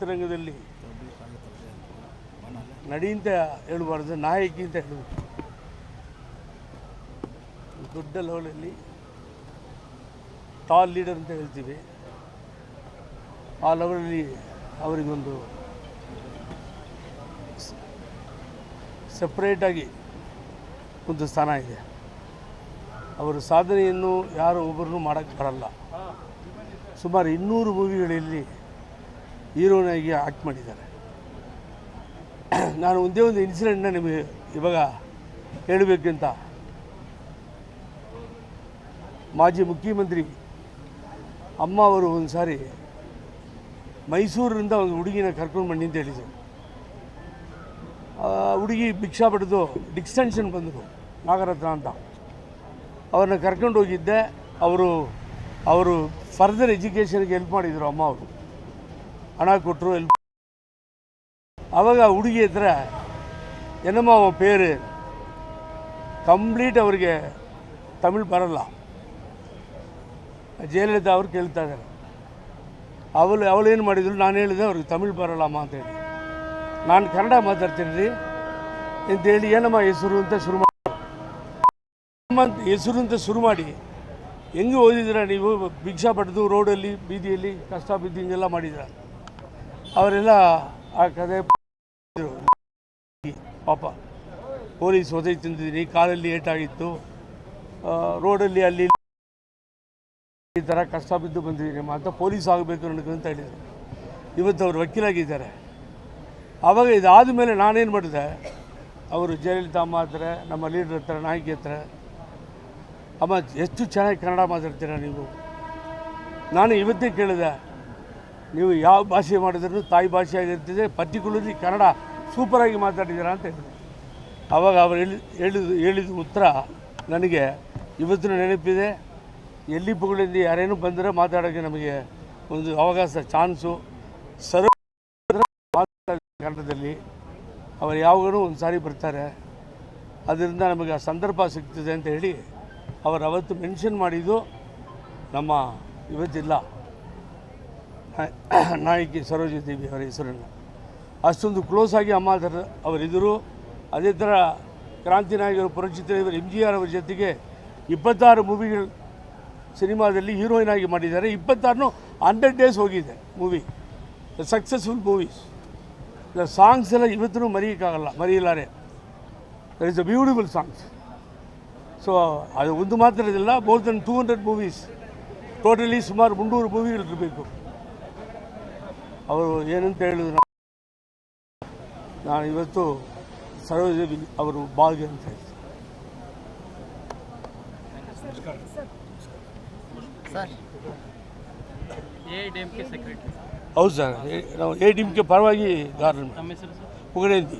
ಚಿತ್ರರಂಗದಲ್ಲಿ ನಡಿ ಅಂತ ಹೇಳಬಾರ್ದು ನಾಯಕಿ ಅಂತ ಹೇಳಬೇಕು. ದೊಡ್ಡ ಲೆವೆಲಲ್ಲಿ ಟಾಲ್ ಲೀಡರ್ ಅಂತ ಹೇಳ್ತೀವಿ. ಆ ಲೆವೆಲಲ್ಲಿ ಅವರಿಗೊಂದು ಸಪ್ರೇಟಾಗಿ ಒಂದು ಸ್ಥಾನ ಇದೆ. ಅವರ ಸಾಧನೆಯನ್ನು ಯಾರು ಒಬ್ಬರನ್ನು ಮಾಡೋಕ್ಕೆ ಬರಲ್ಲ. ಸುಮಾರು ಇನ್ನೂರು ಮೂವಿಗಳಲ್ಲಿ ಹೀರೋನಾಗಿ ಆ್ಯಕ್ಟ್ ಮಾಡಿದ್ದಾರೆ. ನಾನು ಒಂದೇ ಒಂದು ಇನ್ಸಿಡೆಂಟ್ನ ನಿಮಗೆ ಇವಾಗ ಹೇಳಬೇಕಂತ. ಮಾಜಿ ಮುಖ್ಯಮಂತ್ರಿ ಅಮ್ಮ ಅವರು ಒಂದು ಸಾರಿ ಮೈಸೂರಿನಿಂದ ಒಂದು ಹುಡುಗಿನ ಕರ್ಕೊಂಡು ಬನ್ನಿ ಅಂತ ಹೇಳಿದರು. ಹುಡುಗಿ ಭಿಕ್ಷಾ ಪಡೆದು ಡಿಕ್ಸ್ಟೆನ್ಷನ್ ಬಂದರು ನಾಗರತ್ನ ಅಂತ. ಅವ್ರನ್ನ ಕರ್ಕೊಂಡು ಹೋಗಿದ್ದೆ. ಅವರು ಅವರು ಫರ್ದರ್ ಎಜುಕೇಷನ್ಗೆ ಹೆಲ್ಪ್ ಮಾಡಿದರು ಅಮ್ಮ ಅವರು. ಹಣ ಕೊಟ್ಟರು ಎಲ್ಲಿ ಆವಾಗ ಹುಡುಗಿ ಹತ್ರ ಏನಮ್ಮ ಅವನ ಪೇರು ಕಂಪ್ಲೀಟ್ ಅವರಿಗೆ ತಮಿಳು ಬರಲ್ಲ ಜಯಲಲಿತಾ ಅವರು ಕೇಳ್ತಾ ಇದ್ದಾರೆ ಅವಳು ಅವಳೇನು ಮಾಡಿದ್ರು ನಾನು ಹೇಳಿದೆ ಅವ್ರಿಗೆ ತಮಿಳು ಬರಲ್ಲಮ್ಮ ಅಂತೇಳಿ ನಾನು ಕನ್ನಡ ಮಾತಾಡ್ತೀನಿ ರೀ ಅಂತೇಳಿ ಏನಮ್ಮ ಹೆಸರು ಅಂತ ಶುರು ಮಾಡಿ ಅಂತ ಹೆಸರು ಅಂತ ಶುರು ಮಾಡಿ ಹೆಂಗೆ ಓದಿದಿರ ನೀವು ಭಿಕ್ಷಾ ಪಡೆದು ರೋಡಲ್ಲಿ ಬೀದಿಯಲ್ಲಿ ಕಷ್ಟ ಬಿದ್ದು ಹಿಂಗೆಲ್ಲ ಮಾಡಿದಿರ ಅವರೆಲ್ಲ ಆ ಕದೆ ಪಾಪ ಪೊಲೀಸ್ ಒದಗಿ ತಿಂದಿದ್ದೀನಿ. ಕಾಲಲ್ಲಿ ಏಟಾಗಿತ್ತು. ರೋಡಲ್ಲಿ ಅಲ್ಲಿ ಈ ಥರ ಕಷ್ಟ ಬಿದ್ದು ಬಂದಿದ್ದೀನಿ ಅಂತ ಪೊಲೀಸ್ ಆಗಬೇಕು ನನಗೆ ಅಂತ ಹೇಳಿದರು. ಇವತ್ತು ಅವರು ವಕೀಲಾಗಿದ್ದಾರೆ. ಆವಾಗ ಇದಾದ ಮೇಲೆ ನಾನೇನು ಮಾಡಿದೆ? ಅವರು ಜಯಲಲಿತಾ ಅಮ್ಮ ಹತ್ರ, ನಮ್ಮ ಲೀಡರ್ ಹತ್ರ, ನಾಯಕಿ ಹತ್ರ, ಅಮ್ಮ, ಎಷ್ಟು ಚೆನ್ನಾಗಿ ಕನ್ನಡ ಮಾತಾಡ್ತೀರಾ ನೀವು? ನಾನು ಇವತ್ತೇ ಕೇಳಿದೆ. ನೀವು ಯಾವ ಭಾಷೆ ಮಾಡಿದ್ರು ತಾಯಿ ಭಾಷೆ ಆಗಿರ್ತದೆ, ಪರ್ಟಿಕ್ಯುಲರ್ಲಿ ಕನ್ನಡ ಸೂಪರಾಗಿ ಮಾತಾಡಿದ್ದೀರಾ ಅಂತ ಹೇಳಿದ್ರು ಆವಾಗ ಅವರು ಹೇಳಿ, ಹೇಳಿದ ಹೇಳಿದ ಉತ್ತರ ನನಗೆ ಇವತ್ತಿನ ನೆನಪಿದೆ. ಎಲ್ಲಿ ಪುಗಳಿಂದ ಯಾರೇನು ಬಂದರೆ ಮಾತಾಡೋಕ್ಕೆ ನಮಗೆ ಒಂದು ಅವಕಾಶ, ಚಾನ್ಸು. ಮಾತಾಡ ಕನ್ನಡದಲ್ಲಿ ಅವರು ಯಾವಾಗಲೂ ಒಂದು ಸಾರಿ ಬರ್ತಾರೆ. ಅದರಿಂದ ನಮಗೆ ಆ ಸಂದರ್ಭ ಸಿಗ್ತದೆ ಅಂತ ಹೇಳಿ ಅವರು ಅವತ್ತು ಮೆನ್ಷನ್ ಮಾಡಿದ್ದು ನಮ್ಮ ಇವತ್ತಿಲ್ಲ. ನಾಯಕಿ ಸರೋಜ ದೇವಿ ಅವರ ಹೆಸರನ್ನು. ಅಷ್ಟೊಂದು ಕ್ಲೋಸ್ ಆಗಿ ಅಮ್ಮ ಥರ ಅವರಿದ್ದರು. ಅದೇ ಥರ ಕ್ರಾಂತಿ ನಾಯಕರು ಪುರಚಿತ್ರ ಇವರು ಎಂ ಜಿ ಆರ್ ಅವರ ಜೊತೆಗೆ ಇಪ್ಪತ್ತಾರು ಮೂವಿಗಳು ಸಿನಿಮಾದಲ್ಲಿ ಹೀರೋಯಿನ್ ಆಗಿ ಮಾಡಿದ್ದಾರೆ. ಇಪ್ಪತ್ತಾರು ಹಂಡ್ರೆಡ್ ಡೇಸ್ ಹೋಗಿದೆ movie successful movies the songs ಎಲ್ಲ ಇವತ್ತೂ ಮರೆಯೋಕ್ಕಾಗಲ್ಲ, ಮರೆಯಲಾರೆ. There is a beautiful songs so ಅದು ಒಂದು ಮಾತ್ರ ಇದಿಲ್ಲ more than two hundred movies totally ಸುಮಾರು ಮುನ್ನೂರು ಮೂವಿಗಳಿರಬೇಕು ಅವರು ಏನಂತ ಹೇಳಿದ್ರು? ನಾನು ಇವತ್ತು ಸರೋಜದೇವಿ ಅವರು ಭಾಗ್ಯ ಅಂತ ಹೇಳ್ತೀನಿ. Sir A D M K secretary. ಹೌದು ಸರ್. ನಾವು ಎ ಡಿ ಕೆ ಪರವಾಗಿ ಗಾರ್ಡನ್ ಪುಗಡೇಂತಿ